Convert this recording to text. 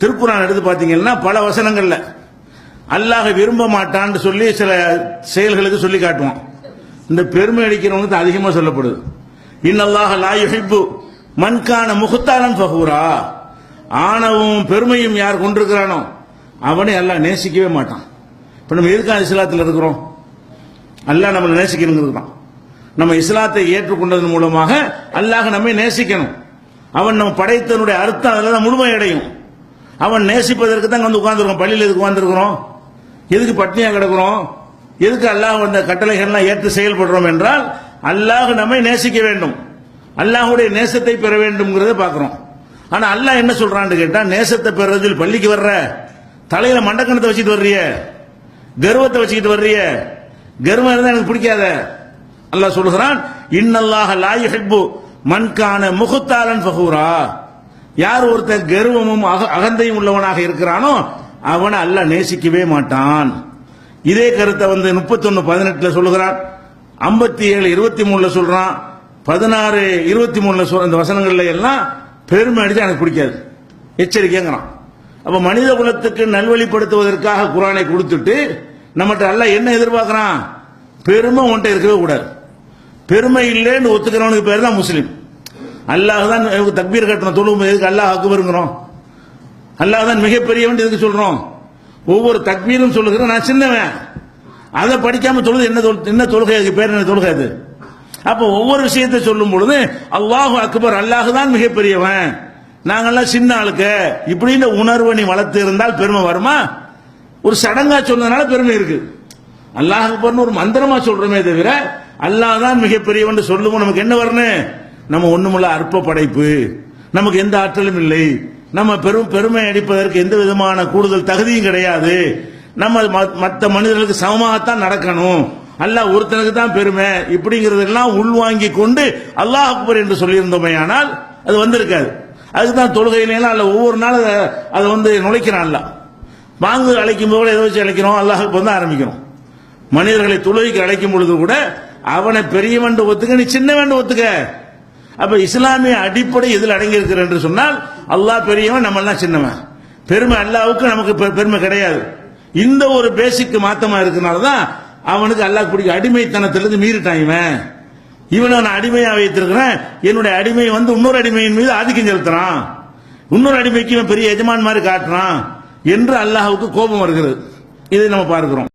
திருக்குறான் எடுத்து பார்த்தீங்கன்னா பல வசனங்கள்ல. அல்லாஹ் விரும்ப மாட்டான்னு சொல்லி சில செயல்களுக்கு சொல்லி காட்டுவான். இந்த பெருமை அடிக்கிறவங்க அதிகமாக சொல்லப்படுது. இன்னல்லாக லாயுஹிப்பு மண்கான மன்கான முகுத்தாலன் ஃபஹூரா. ஆணவம் பெருமையும் யார் கொண்டிருக்கிறானோ அவனை எல்லாம் நேசிக்கவே மாட்டான். இப்ப நம்ம எதுக்காக இஸ்லாத்தில் இருக்கிறோம்? அல்லாஹ் நம்மளை நேசிக்கணுங்கிறது தான். நம்ம இஸ்லாத்தை ஏற்றுக்கொண்டதன் மூலமாக அல்லாஹ் நம்மை நேசிக்கணும். அவன் நம்ம படைத்தனுடைய அர்த்தம் அதில் தான் முழுமையடையும். அவன் நேசிப்பதற்கு தான் வந்து உட்கார்ந்துருக்கோம். பள்ளியில் எதுக்கு உட்கார்ந்துருக்கிறோம்? எதுக்கு பட்னியாக கிடக்கிறோம்? எதுக்கு அல்லாஹ் அந்த கட்டளைகள்லாம் ஏற்று செயல்படுறோம் என்றால் அல்லாஹ் நம்மை நேசிக்க வேண்டும். அல்லாஹுடைய நேசத்தை பெற வேண்டும்ங்கிறத பார்க்குறோம். ஆனால் அல்லாஹ் என்ன சொல்றான்னு கேட்டால் நேசத்தை பெறதில் பள்ளிக்கு வர்ற தலையில் மண்டக்கணத்தை வச்சுட்டு வர்றிய கர்வத்தை வச்சுக்கிட்டு வர்றிய கர்வம் இருந்தால் எனக்கு பிடிக்காத. அல்லாஹ் சொல்கிறான் இன்னல்லாஹ லா யுஹிப்பு மண்கான முகுத்தாலன் ஃபஹூரா. யார் ஒருத்தன் கர்வமும் அக- அகந்தையும் உள்ளவனாக இருக்கிறானோ அவனை அல்ல நேசிக்கவே மாட்டான். இதே கருத்தை வந்து முப்பத்தொன்னு பதினெட்டுல சொல்லுகிறான் ஐம்பத்தி ஏழு இருபத்தி மூணுல சொல்றான். பதினாறு இருபத்தி மூணுல சொல் இந்த வசனங்கள்ல எல்லாம் பெருமை அடிச்சு எனக்கு பிடிக்காது. எச்சரிக்கைங்கிறான். அப்ப மனித குலத்துக்கு நல்வழிப்படுத்துவதற்காக குரானை கொடுத்துட்டு நம்மகிட்ட அல்ல என்ன எதிர்பார்க்கிறான்? பெருமை உன்கிட்ட இருக்கவே கூடாது. பெருமை இல்லைன்னு ஒத்துக்கிறவனுக்கு பேர் தான் முஸ்லீம். அல்லாஹ் தான் தக்பீர் கட்டணும். தொழுவும் எதுக்கு அல்லாஹ் அக்குபருங்கிறோம் அல்லாஹ் தான் மிகப்பெரியவன் எதுக்கு சொல்றோம்? ஒவ்வொரு தக்பீரும் சொல்லுகிறேன் நான் சின்னவன். அதை படிக்காம தொழுது என்ன தொழு- என்ன தொழுகை அதுக்கு பேர் என்ன தொழுகை அது? அப்போ ஒவ்வொரு விஷயத்தை சொல்லும் பொழுது அல்லாஹு அக்பர் அல்லாஹு தான் மிகப்பெரியவன். நாங்கெல்லாம் சின்ன ஆளுக்கு. இப்படின்னு உணர்வை நீ வளர்த்து இருந்தால் பெருமை வருமா? ஒரு சடங்கா சொன்னதுனால பெருமை இருக்கு. அல்லாஹ் அக்பர்னு ஒரு மந்திரமா சொல்றோமே தவிர அல்லாஹ் தான் மிகப்பெரியவன் சொல்லுவோம் நமக்கு என்ன வரணும்? நம்ம ஒண்ணுமில்ல அற்ப படைப்பு. நமக்கு எந்த ஆற்றலும் இல்லை. நம்ம பெரும் பெருமை அடிப்பதற்கு எந்த விதமான கூடுதல் தகுதியும் கிடையாது. நம்ம மற்ற மனிதர்களுக்கு சமமாகத்தான் நடக்கணும். அல்லாஹ் ஒருத்தனுக்கு தான் பெருமை. இப்படிங்கிறதெல்லாம் உள்வாங்கி கொண்டு அல்லாஹ் அக்பர் என்று சொல்லியிருந்தோமே ஆனால் அது வந்திருக்காது. அதுக்கு தான் தொழுகையிலாம் அல்ல ஒவ்வொரு நாள் அதை- அதை வந்து நுழைக்கிறான் அல்லாஹ் வாங்கு அழைக்கும் போது எதை வச்சு அழைக்கிறோம்? அல்லாஹ் தான் ஆரம்பிக்கிறோம். மனிதர்களை தொழுகைக்கு அழைக்கும் பொழுது கூட அவனை பெரியவன் ஒத்துக்க நீ சின்னவன் ஒத்துக்க. அப்ப இஸ்லாமிய அடிப்படை எதில் அடங்கியிருக்கிற என்று சொன்னால் அல்லாஹ் பெரியவன் நம்ம எல்லாம் சின்னவன். பெருமை அல்லாவுக்கு நமக்கு பெ- பெருமை கிடையாது. இந்த ஒரு பேசிக்கு மாத்தமா இருக்கனால தான் அவனுக்கு அல்லாஹ் பிடிக்கும் அடிமைத்தனத்திலிருந்து மீறிட்டான் இவன். இவனை நான் அடிமையா வைத்திருக்கிறேன். என்னுடைய அடிமை வந்து இன்னொரு அடிமையின் மீது ஆதிக்கம் செலுத்துறான். இன்னொரு அடிமைக்கு இவன் பெரிய எஜமான் மாதிரி காட்டுறான். என்று அல்லாஹுக்கு கோபம் வருகிறது. இதை நம்ம பார்க்கிறோம்.